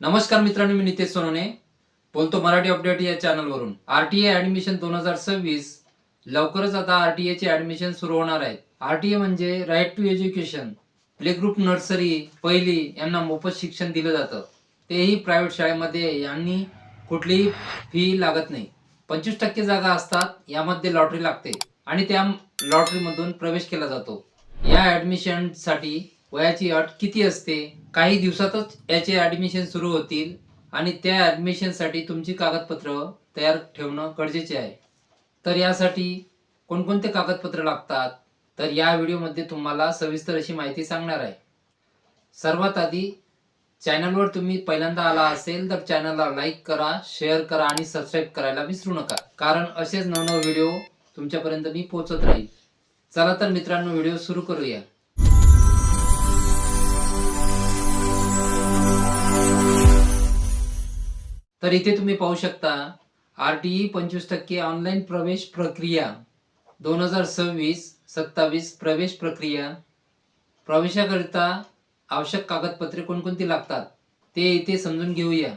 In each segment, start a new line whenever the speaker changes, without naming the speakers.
नमस्कार मित्रांनो मी नितेश सोनोने बोलतो मराठी अपडेट या चॅनलवरून. आरटीए ऍडमिशन दोन हजार सव्वीस. लवकरच आता आरटीए चे ऍडमिशन सुरू होणार आहेत आरटीए म्हणजे right to education play group nursery पहिली यांना मोफत शिक्षण दिलं जातं. तेही प्रायव्हेट शाळेमध्ये यांनी कुठलीही फी लागत नाही. पंचवीस टक्के जागा असतात यामध्ये लॉटरी लागते. आणि त्या लॉटरीमधून प्रवेश केला जातो. या ॲडमिशनसाठी वयाची अट किती असते? काही दिवसातच याचे ऍडमिशन सुरू होतील आणि त्या ॲडमिशनसाठी तुमची कागदपत्र तयार ठेवणं गरजेचे आहे. तर यासाठी कोणकोणते कागदपत्र लागतात? तर या व्हिडिओमध्ये तुम्हाला सविस्तर अशी माहिती सांगणार आहे. सर्वात आधी चॅनलवर तुम्ही पहिल्यांदा आला असेल तर चॅनलला लाईक करा शेअर करा आणि सबस्क्राईब करायला विसरू नका. कारण असेच नवनव व्हिडिओ तुमच्यापर्यंत मी पोहोचत राहील. चला तर मित्रांनो व्हिडिओ सुरू करूया. तर इथे तुम्ही पाहू शकता आरटीई पंचवीस टक्के ऑनलाईन प्रवेश प्रक्रिया दोन हजार सव्वीस सत्तावीस प्रवेश प्रक्रिया प्रवेशाकरिता आवश्यक कागदपत्रे कोणकोणती लागतात ते इथे समजून घेऊया.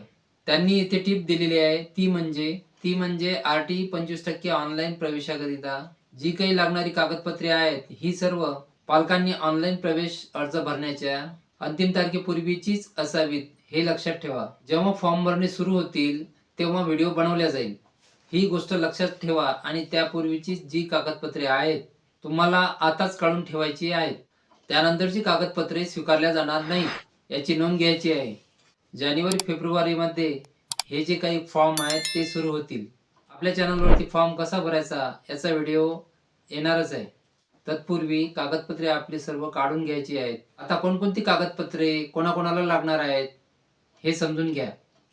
त्यांनी इथे टीप दिलेली आहे ती म्हणजे ती म्हणजे आरटीई पंचवीस टक्के ऑनलाईन प्रवेशाकरिता जी काही लागणारी कागदपत्रे आहेत ही सर्व पालकांनी ऑनलाईन प्रवेश अर्ज भरण्याच्या अंतिम तारखेपूर्वीचीच असावीत. हे लक्षात ठेवा. जेव्हा फॉर्म भरणे सुरू होतील तेव्हा व्हिडिओ बनवल्या जाईल. ही गोष्ट लक्षात ठेवा आणि त्यापूर्वीची जी कागदपत्रे आहेत तुम्हाला आताच काढून ठेवायची आहेत. त्यानंतरची कागदपत्रे स्वीकारल्या जाणार नाही याची नोंद घ्यायची आहे. जानेवारी फेब्रुवारीमध्ये हे जे काही फॉर्म आहेत ते सुरू होतील. आपल्या चॅनलवरती फॉर्म कसा भरायचा याचा व्हिडिओ येणारच आहे. तत्पूर्वी कागदपत्रे आपली सर्व काढून घ्यायची आहेत. आता कोणकोणती कागदपत्रे कोणाकोणाला लागणार आहेत हे समजून घ्या.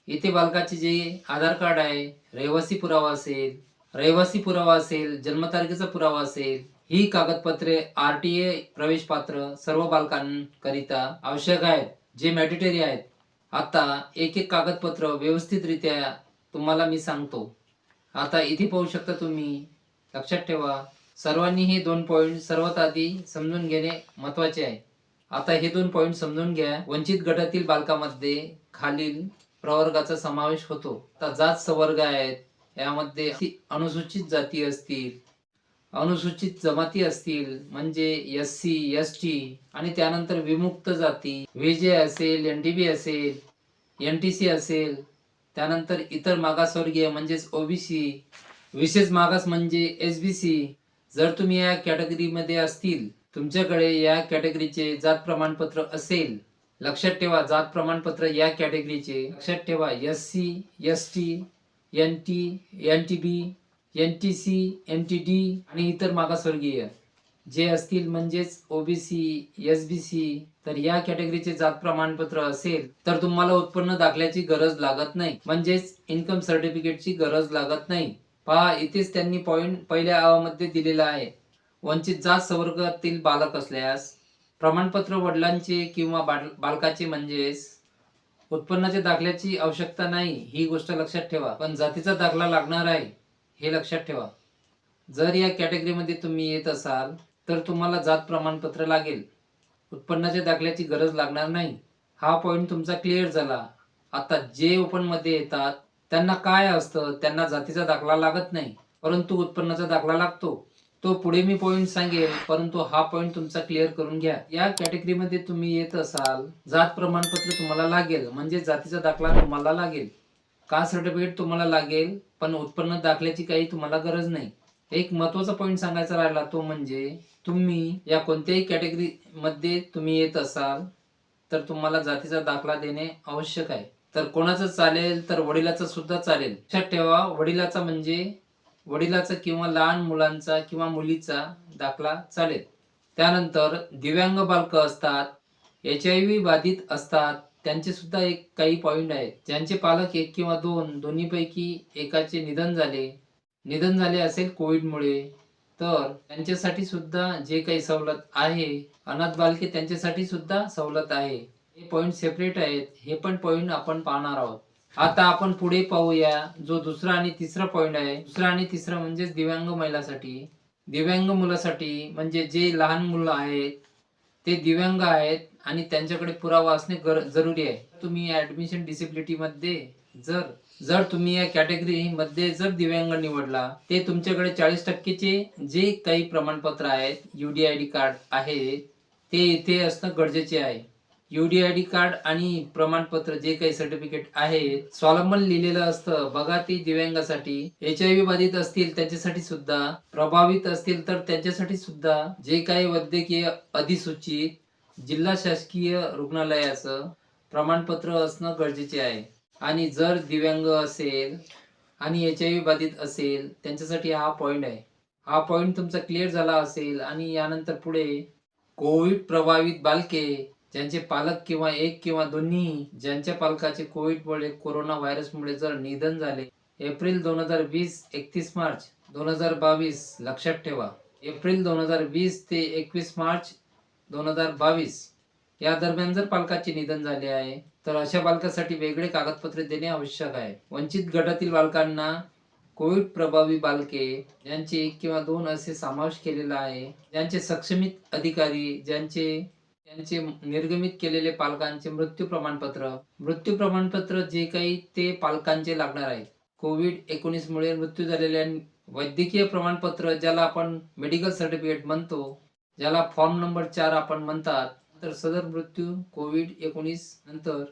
इथे बालकाचे जे आधार कार्ड आहे रहिवासी पुरावा असेल रहिवासी पुरावा असेल जन्मतारखेचा पुरावा असेल ही कागदपत्रे आर टी ए प्रवेश पात्र सर्व बालकांकरिता आवश्यक आहेत जे मॅडिटरी आहेत. आता एक एक कागदपत्र व्यवस्थितरित्या तुम्हाला मी सांगतो. आता इथे पाहू शकता तुम्ही लक्षात ठेवा सर्वांनी हे दोन पॉईंट सर्वात आधी समजून घेणे महत्त्वाचे आहे. आता हे दोन पॉईंट समजून घ्या. वंचित गटातील बालकामध्ये खालील प्रवर्गाचा समावेश होतो. आता जात संवर्ग आहेत. यामध्ये अनुसूचित जाती असतील अनुसूचित जमाती असतील म्हणजे एस सी एस टी आणि त्यानंतर विमुक्त जाती व्हीजे असेल एन डी बी असेल एन टी सी असेल त्यानंतर इतर मागासवर्गीय म्हणजेच ओबीसी विशेष मागास म्हणजे एस बी सी. जर तुम्ही या कॅटेगरीमध्ये असतील तुमच्याकडे या कॅटेगरीचे जात प्रमाणपत्र असेल लक्षात ठेवा जात प्रमाणपत्र या कॅटेगरीचे. लक्षात ठेवा S C S T N T N T B N T C N T D आणि इतर मागासवर्गीय. जे असतील म्हणजेच ओबीसी एस बी सी तर या कॅटेगरीचे जात प्रमाणपत्र असेल तर तुम्हाला उत्पन्न दाखल्याची गरज लागत नाही. म्हणजेच इन्कम सर्टिफिकेटची गरज लागत नाही. पहा इथेच त्यांनी पॉईंट पहिल्या मध्ये दिलेला आहे. वंचित जात संवर्गातील बालक असल्यास प्रमाणपत्र वडिलांचे किंवा बाल- बालकाचे म्हणजेच उत्पन्नाच्या दाखल्याची आवश्यकता नाही ही गोष्ट लक्षात ठेवा. पण जातीचा दाखला लागणार आहे हे लक्षात ठेवा. जर या कॅटेगरीमध्ये तुम्ही येत असाल तर तुम्हाला जात प्रमाणपत्र लागेल. उत्पन्नाच्या दाखल्याची गरज लागणार नाही. हा पॉईंट तुमचा क्लिअर झाला. आता जे ओपनमध्ये येतात त्यांना काय असतं? त्यांना जातीचा दाखला लागत नाही परंतु उत्पन्नाचा दाखला लागतो. तो पुढे मी पॉइंट सांगेल परंतु हा पॉइंट तुमचा क्लिअर करून घ्या. या कॅटेगरीमध्ये तुम्ही येत असाल जात प्रमाणपत्र तुम्हाला लागेल म्हणजे जातीचा दाखला तुम्हाला लागेल. कास्ट सर्टिफिकेट तुम्हाला लागेल पण उत्पन्न दाखल्याची काही तुम्हाला गरज नाही. एक महत्त्वाचा पॉइंट सांगायचा राहिला तो म्हणजे तुम्ही या कोणत्याही कॅटेगरी मध्ये तुम्ही येत असाल तर तुम्हाला जातीचा दाखला देणे आवश्यक आहे. तर कोणाचं चालेल तर वडिलाचं सुद्धा चालेल. लक्षात ठेवा वडिलाचा म्हणजे वडिलाचा किंवा लहान मुलांचा किंवा मुलीचा दाखला चालेल. त्यानंतर दिव्यांग बालक असतात एच आय व्ही बाधित असतात त्यांचे सुद्धा एक काही पॉईंट आहेत. ज्यांचे पालक एक किंवा दोन दोन्हीपैकी एकाचे निधन झाले. निधन झाले असेल कोविडमुळे तर त्यांच्यासाठी सुद्धा जे काही सवलत आहे अनाथ बालके त्यांच्यासाठी सुद्धा सवलत आहे. हे पॉईंट सेपरेट आहेत हे पण पॉईंट आपण पाहणार आहोत. आता आपण पुढे पाहूया. जो दुसरा आणि तिसरा पॉईंट आहे. दुसरा आणि तिसरा म्हणजेच दिव्यांग महिलासाठी. दिव्यांग मुलासाठी म्हणजे जे लहान मुलं आहेत ते दिव्यांग आहेत आणि त्यांच्याकडे पुरावा असणे गर जरुरी आहे. तुम्ही ऍडमिशन डिसेबिलिटीमध्ये जर जर तुम्ही या कॅटेगरी मध्ये जर दिव्यांग निवडला ते तुमच्याकडे चाळीस टक्केचे जे काही प्रमाणपत्र आहेत युडीआयडी कार्ड आहे ते इथे असणं गरजेचे आहे. युडीआयडी कार्ड आणि प्रमाणपत्र जे काही सर्टिफिकेट आहे स्वावलंबन लिहिलेलं असतं. बघा ती दिव्यांगासाठी. एच आय व्ही बाधित असतील त्यांच्यासाठी सुद्धा. प्रभावित असतील तर त्यांच्यासाठी सुद्धा. जे काही वैद्यकीय अधिसूचित जिल्हा शासकीय रुग्णालयाचं प्रमाणपत्र असणं गरजेचे आहे. आणि जर दिव्यांग असेल आणि एच आय व्ही बाधित असेल त्यांच्यासाठी हा पॉईंट आहे. हा पॉईंट तुमचा क्लिअर झाला असेल आणि यानंतर पुढे कोविड प्रभावित बालके ज्यांचे पालक किंवा एक किंवा दोन्ही ज्यांच्या पालकाचे कोविडमुळे कोरोना व्हायरसमुळे जर निधन झाले एप्रिल दोन हजार वीस एकतीस मार्च दोन हजार बावीस लक्षात ठेवा. एप्रिल दोन हजार वीस ते एकवीस मार्च दोन हजार बावीस या दरम्यान जर पालकाचे निधन झाले आहे तर अशा बालकासाठी वेगळे कागदपत्रे देणे आवश्यक आहे. वंचित गटातील बालकांना कोविड प्रभावी बालके ज्यांचे एक किंवा दोन असे समावेश केलेला आहे. ज्यांचे सक्षमित अधिकारी ज्यांचे त्यांचे निर्गमित केलेले पालकांचे मृत्यू प्रमाणपत्र. मृत्यू प्रमाणपत्र जे काही ते पालकांचे लागणार आहे कोविड एकोणीस मुळे मृत्यू झालेल्या वैद्यकीय प्रमाणपत्र ज्याला आपण मेडिकल सर्टिफिकेट म्हणतो ज्याला फॉर्म नंबर चार आपण म्हणतात तर सदर मृत्यू कोविड एकोणीस नंतर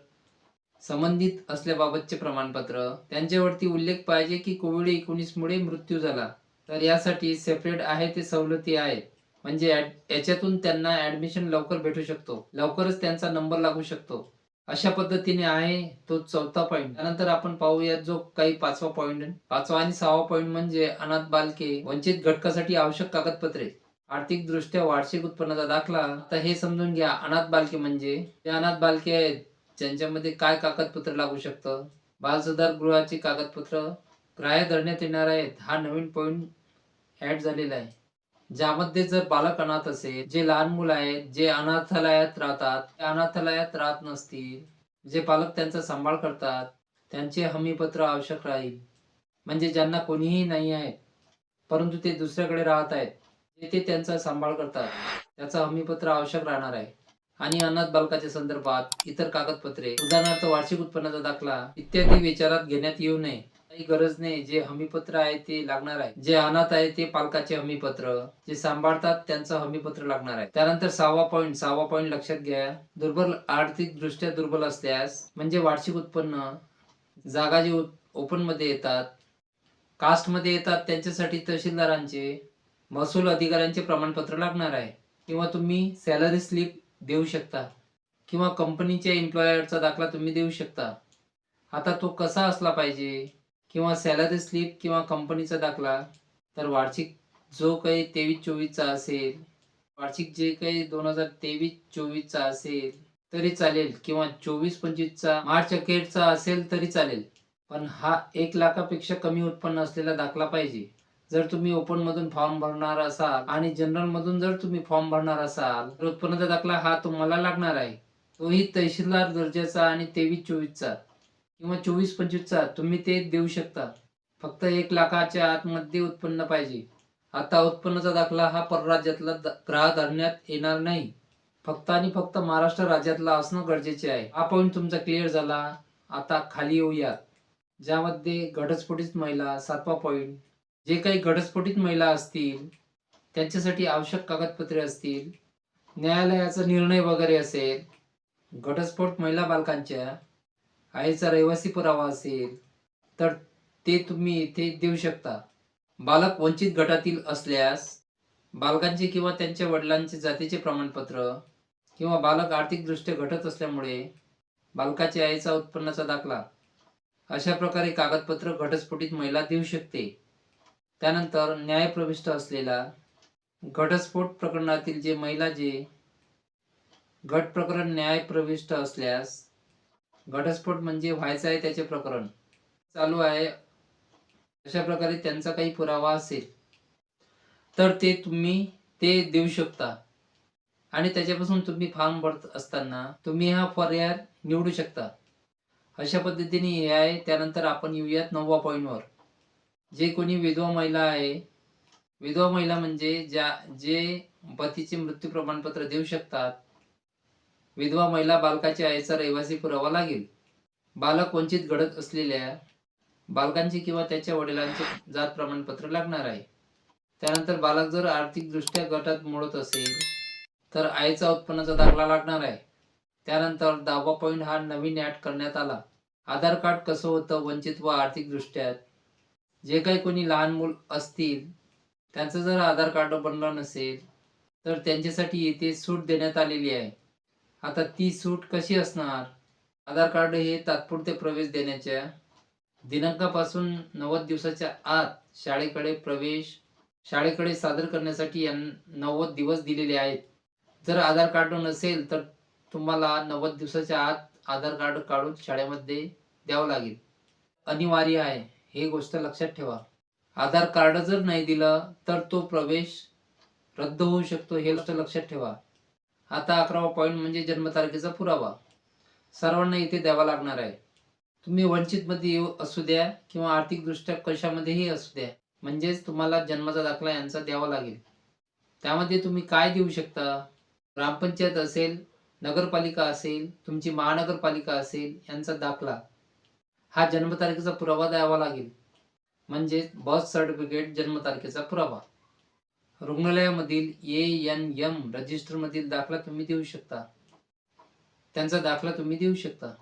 संबंधित असल्याबाबतचे प्रमाणपत्र. त्यांच्यावरती उल्लेख पाहिजे की कोविड एकोणीस मुळे मृत्यू झाला. तर यासाठी सेपरेट आहे ते सवलती आहेत. म्हणजे याच्यातून त्यांना ऍडमिशन लवकर भेटू शकतो. लवकरच त्यांचा नंबर लागू शकतो. अशा पद्धतीने आहे तो चौथा पॉईंट त्यानंतर आपण पाहूयात जो काही पाचवा पॉईंट पाचवा आणि सहावा पॉईंट म्हणजे अनाथ बालके वंचित घटकासाठी आवश्यक कागदपत्रे. आर्थिक दृष्ट्या वार्षिक उत्पन्नाचा दाखला. आता हे समजून घ्या अनाथ बालके म्हणजे जे अनाथ बालके आहेत ज्यांच्यामध्ये काय कागदपत्र लागू शकतं? बाल सुधार गृहाचे कागदपत्र ग्राह्य धरण्यात येणार आहेत. हा नवीन पॉईंट ऍड झालेला आहे. ज्यामध्ये जर बालक अनाथ असेल जे लहान मुलं आहेत जे अनाथालयात राहतात ते अनाथालयात राहत नसतील जे पालक त्यांचा सांभाळ करतात त्यांचे हमीपत्र आवश्यक राहील. म्हणजे ज्यांना कोणीही नाही आहे परंतु ते दुसऱ्याकडे राहत आहेत ते ते त्यांचा सांभाळ करतात त्याचा हमीपत्र आवश्यक राहणार आहे. आणि अनाथ बालकाच्या संदर्भात इतर कागदपत्रे उदाहरणार्थ वार्षिक उत्पन्नाचा दाखला इत्यादी विचारात घेण्यात येऊ नये. काही गरज नाही. जे हमीपत्र आहे ते लागणार आहे. जे अनाथ आहे ते पालकाचे हमीपत्र. जे सांभाळतात त्यांचं हमीपत्र लागणार आहे. त्यानंतर सहावा पॉईंट सहावा पॉईंट लक्षात घ्या. दुर्बल आर्थिक दृष्ट्या दुर्बल असल्यास म्हणजे वार्षिक उत्पन्न जागा जे ओपनमध्ये येतात कास्टमध्ये येतात त्यांच्यासाठी तहसीलदारांचे महसूल अधिकाऱ्यांचे प्रमाणपत्र लागणार आहे. किंवा तुम्ही सॅलरी स्लिप देऊ शकता. किंवा कंपनीच्या एम्प्लॉयरचा दाखला तुम्ही देऊ शकता. आता तो कसा असला पाहिजे? किंवा सॅलरी स्लिप किंवा कंपनीचा दाखला तर वार्षिक जो काही तेवीस चोवीसचा असेल वार्षिक जे काही दोन हजार तेवीस चोवीसचा असेल तरी चालेल. किंवा चोवीस पंचवीसचा मार्च अखेरचा असेल तरी चालेल. पण हा एक लाखापेक्षा कमी उत्पन्न असलेला दाखला पाहिजे. जर तुम्ही ओपन मधून फॉर्म भरणार असाल आणि जनरल मधून जर तुम्ही फॉर्म भरणार असाल तर उत्पन्नाचा दाखला हा तुम्हाला लागणार आहे. तोही तहसीलदार दर्जाचा आणि तेवीस चोवीसचा किंवा चोवीस पंचवीसचा तुम्ही ते देऊ शकता. फक्त एक लाखाच्या आतमध्ये उत्पन्न पाहिजे. आता उत्पन्नाचा दाखला हा परराज्यातला ग्राहक धरण्यात येणार नाही. फक्त आणि फक्त महाराष्ट्र राज्यातला असणं गरजेचे आहे. हा पॉईंट तुमचा क्लिअर झाला. आता खाली येऊया. ज्यामध्ये घटस्फोटित महिला सातवा पॉईंट जे काही घटस्फोटित महिला असतील त्यांच्यासाठी आवश्यक कागदपत्रे असतील न्यायालयाचा निर्णय वगैरे असेल घटस्फोट महिला बालकांच्या आईचा रहिवासी पुरावा असेल तर ते तुम्ही इथे देऊ शकता. बालक वंचित गटातील असल्यास बालकांचे किंवा त्यांच्या वडिलांचे जातीचे प्रमाणपत्र किंवा बालक आर्थिकदृष्ट्या घटत असल्यामुळे बालकाच्या आईचा उत्पन्नाचा दाखला. अशा प्रकारे कागदपत्र घटस्फोटीत महिला देऊ शकते. त्यानंतर न्यायप्रविष्ट असलेला घटस्फोट प्रकरणातील जे महिला जे घट प्रकरण न्यायप्रविष्ट असल्यास घटस्फोट म्हणजे व्हायचं आहे त्याचे प्रकरण. चालू आहे. अशा प्रकारे त्यांचा काही पुरावा असेल. तर ते तुम्ही ते देऊ शकता. आणि त्याच्यापासून तुम्ही फॉर्म भरत असताना तुम्ही हा पर्याय निवडू शकता. अशा पद्धतीने हे आहे. त्यानंतर आपण येऊयात नववा पॉईंटवर जे कोणी विधवा महिला आहे विधवा महिला म्हणजे ज्या जे पतीचे मृत्यू प्रमाणपत्र देऊ शकतात विधवा महिला बालकाच्या आईचा रहिवासी पुरावा लागेल. बालक वंचित घडत असलेल्या बालकांचे किंवा त्याच्या वडिलांचे जात प्रमाणपत्र लागणार आहे. त्यानंतर बालक जर आर्थिकदृष्ट्या गटात मोडत असेल तर आईचा उत्पन्नाचा दाखला लागणार आहे. त्यानंतर दहावा पॉईंट हा नवीन ॲड करण्यात आला. आधार कार्ड कसं होतं वंचित व आर्थिकदृष्ट्या जे काही कोणी लहान मूल असतील त्यांचं जर आधार कार्ड बनलं नसेल तर त्यांच्यासाठी येथे सूट देण्यात आलेली आहे. आता ती सूट कशी असणार? आधार कार्ड हे तात्पुरते प्रवेश देण्याच्या दिनांकापासून नव्वद दिवसाच्या आत शाळेकडे प्रवेश शाळेकडे सादर करण्यासाठी नव्वद दिवस दिलेले आहेत. जर आधार कार्ड नसेल तर तुम्हाला नव्वद दिवसाच्या आत आधार कार्ड काढून शाळेमध्ये द्यावं लागेल. अनिवार्य आहे. हे गोष्ट लक्षात ठेवा. आधार कार्ड जर नाही दिलं तर तो प्रवेश रद्द होऊ शकतो हे गोष्ट लक्षात ठेवा. आता अकरावा पॉईंट म्हणजे जन्मतारखेचा पुरावा. सर्वांना इथे द्यावा लागणार आहे. तुम्ही वंचितमध्ये येऊ असू द्या किंवा आर्थिकदृष्ट्या कशामध्येही असू द्या म्हणजेच तुम्हाला जन्माचा दाखला यांचा द्यावा लागेल. त्यामध्ये तुम्ही काय देऊ शकता? ग्रामपंचायत असेल नगरपालिका असेल तुमची महानगरपालिका असेल यांचा दाखला. हा जन्मतारखेचा पुरावा द्यावा लागेल. म्हणजेच बर्थ सर्टिफिकेट जन्मतारखेचा पुरावा. रुग्णालयामधील ए एन एम रजिस्टरमधील दाखला तुम्ही देऊ शकता. त्यांचा दाखला तुम्ही देऊ शकता.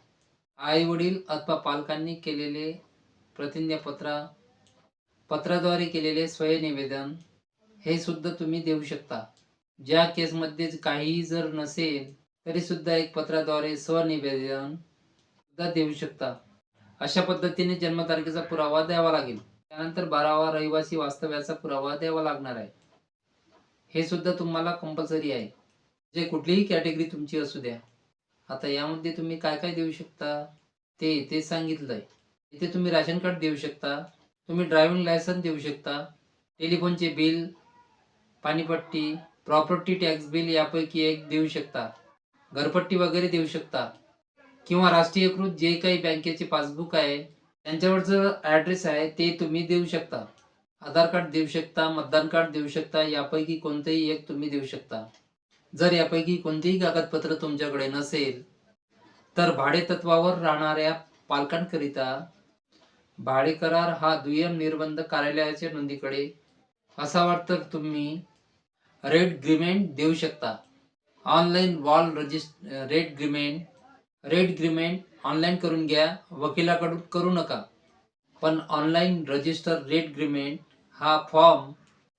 आई वडील अथवा पालकांनी केलेले प्रतिज्ञापत्र पत्राद्वारे केलेले स्वयंनिवेदन हे सुद्धा तुम्ही देऊ शकता. ज्या केसमध्ये काहीही जर नसेल तरी सुद्धा एक पत्राद्वारे स्वनिवेदन सुद्धा देऊ शकता. अशा पद्धतीने जन्मतारखेचा पुरावा द्यावा लागेल. त्यानंतर बारावा रहिवासी वास्तव्याचा पुरावा द्यावा लागणार आहे. हे सुद्धा तुम्हाला कंपल्सरी आहे. जे कुठलीही कॅटेगरी तुमची असू द्या. आता यामध्ये तुम्ही काय काय देऊ शकता? ते इथे सांगितलंय. इथे तुम्ही राशन कार्ड देऊ शकता. तुम्ही ड्रायव्हिंग लायसन देऊ शकता. टेलिफोनचे बिल पाणीपट्टी प्रॉपर्टी टॅक्स बिल यापैकी एक देऊ शकता. घरपट्टी वगैरे देऊ शकता. किंवा राष्ट्रीयकृत जे काही बँकेचे पासबुक आहे त्यांच्यावरचं ॲड्रेस आहे ते तुम्ही देऊ शकता. आधार कार्ड देऊ शकता मतदान कार्ड देऊ शकता यापैकी कोणतेही एक तुम्ही देऊ शकता. जर यापैकी कोणतेही कागदपत्र तुमच्याकडे नसेल तर भाडे तत्वावर राहणाऱ्या पालकांकरिता भाडे करार हा दुय्यम निर्बंध कार्यालयाच्या नोंदीकडे असावा तर तुम्ही रेट ग्रीमेंट देऊ शकता. ऑनलाईन वॉल resist rate agreement rate agreement online करून घ्या वकिलाकडून करू नका. पण ऑनलाईन रजिस्टर रेट ग्रीमेंट हा फॉर्म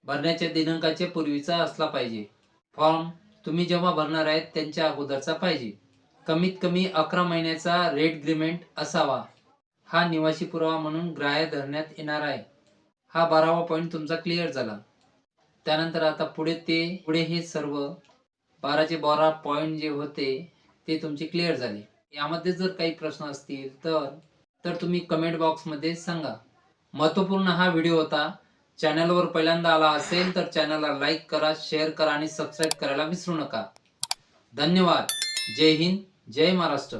भरण्याच्या दिनांकाच्या पूर्वीचा असला पाहिजे. फॉर्म तुम्ही जेव्हा भरणार आहेत त्यांच्या अगोदरचा पाहिजे. कमीत कमी अकरा महिन्याचा रेट ग्रीमेंट असावा. हा निवासी पुरावा म्हणून ग्राह्य धरण्यात येणार आहे. हा बारावा पॉईंट तुमचा क्लिअर झाला. त्यानंतर आता पुढे ते पुढे हे सर्व बाराचे बारा पॉईंट जे होते ते तुमचे क्लिअर झाले. यामध्ये जर काही प्रश्न असतील तर तर तुम्ही कमेंट बॉक्समध्ये सांगा. महत्त्वपूर्ण हा व्हिडिओ होता. चॅनलवर पहिल्यांदा आला असेल तर चॅनलला लाईक करा शेअर करा आणि सबस्क्राईब करायला विसरू नका. धन्यवाद. जय हिंद. जय महाराष्ट्र.